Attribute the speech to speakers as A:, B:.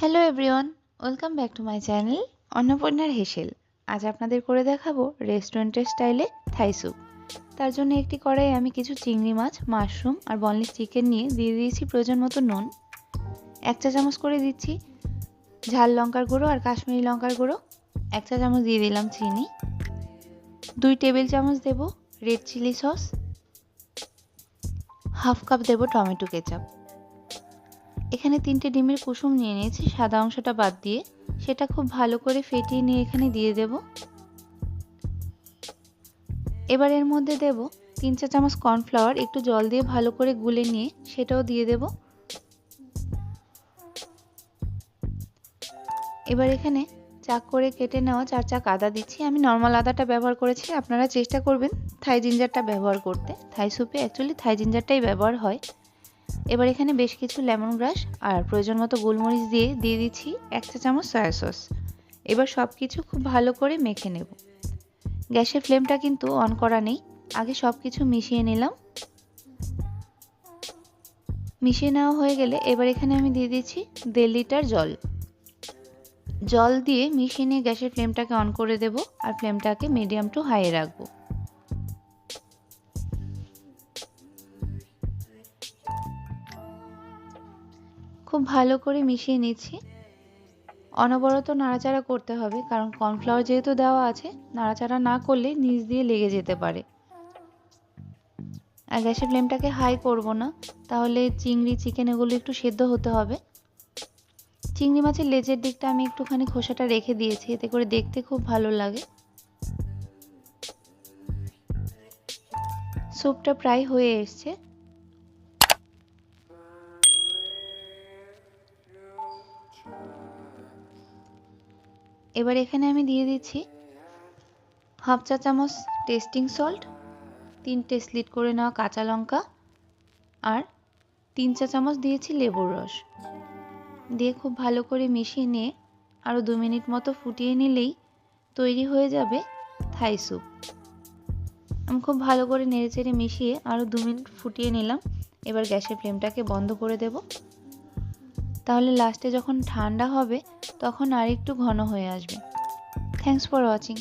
A: Hello everyone welcome back to my channel অন্নপূর্ণার হেসেল আজ আপনাদের করে দেখাবো রেস্টুরেন্টের স্টাইলে থাই স্যুপ তার জন্য একটি কড়াই আমি কিছু চিংড়ি মাছ মাশরুম আর বনলেস চিকেন নিয়ে দিয়ে দিয়েছি প্রয়োজন মতো নুন। এক চা চামচ করে দিচ্ছি ঝাল লঙ্কার গুঁড়ো আর কাশ্মীরি লঙ্কার গুঁড়ো। এক চা চামচ দিয়ে দিলাম চিনি। দুই টেবিল চামচ দেব red chilli sauce half cup দেব টমেটো কেচাপ। এখানে তিনটে ডিমের কুসুম নিয়ে নিয়েছি, সাদা অংশটা বাদ দিয়ে। সেটা খুব ভালো করে ফেটিয়ে নিয়ে এখানে দিয়ে দেব। এবার এর মধ্যে দেব তিন চা চামচ কর্নফ্লাওয়ার, একটু জল দিয়ে ভালো করে গুলে নিয়ে সেটাও দিয়ে দেব। এবার এখানে চাক করে কেটে নেওয়া চার চাক আদা দিচ্ছি। আমি নর্মাল আদাটা ব্যবহার করেছি, আপনারা চেষ্টা করবেন থাই জিঞ্জারটা ব্যবহার করতে। থাই স্যুপে অ্যাকচুয়ালি থাই জিঞ্জারটাই ব্যবহার হয়। এবার এখানে বেশ কিছু লেমন গ্রাস আর প্রয়োজন মতো গোলমরিচ দিয়ে দিয়ে দিচ্ছি এক চা চামচ সয়া সস এবার সব কিছু খুব ভালো করে মেখে নেব। গ্যাসের ফ্লেমটা কিন্তু অন করা নেই। আগে সব কিছু মিশিয়ে নিলাম। মিশিয়ে নেওয়া হয়ে গেলে এবার এখানে আমি দিয়ে দিচ্ছি দেড় লিটার জল। জল দিয়ে মিশিয়ে নিয়ে গ্যাসের ফ্লেমটাকে অন করে দেব আর ফ্লেমটাকে মিডিয়াম টু হাইয়ে রাখব। খুব ভালো করে মিশিয়ে নিচ্ছি। অনবরত নাড়াচাড়া করতে হবে, কারণ কর্নফ্লাওয়ার যেহেতু দেওয়া আছে, নাড়াচাড়া না করলে নিচ দিয়ে লেগে যেতে পারে। আর গ্যাসের ফ্লেমটাকে হাই করব না, তাহলে চিংড়ি, চিকেন এগুলো একটু সেদ্ধ হতে হবে। চিংড়ি মাছের লেজের দিকটা আমি একটুখানি খোসাটা রেখে দিয়েছি, এতে করে দেখতে খুব ভালো লাগে। স্যুপটা প্রায় হয়ে এসছে। এবার এখানে আমি দিয়ে দিচ্ছি হাফ চা চামচ টেস্টিং সল্ট তিনটে স্লিট করে নেওয়া কাঁচা লঙ্কা আর তিন চা চামচ দিয়েছি লেবুর রস। দিয়ে খুব ভালো করে মিশিয়ে নিয়ে আরও দু মিনিট মতো ফুটিয়ে নিলেই তৈরি হয়ে যাবে থাই স্যুপ। আমি খুব ভালো করে নেড়ে চেড়ে মিশিয়ে আরও দু মিনিট ফুটিয়ে নিলাম। এবার গ্যাসের ফ্লেমটাকে বন্ধ করে দেব। তাহলে লাস্টে যখন ঠান্ডা হবে তখন আর একটু ঘন হয়ে আসবে। Thanks for watching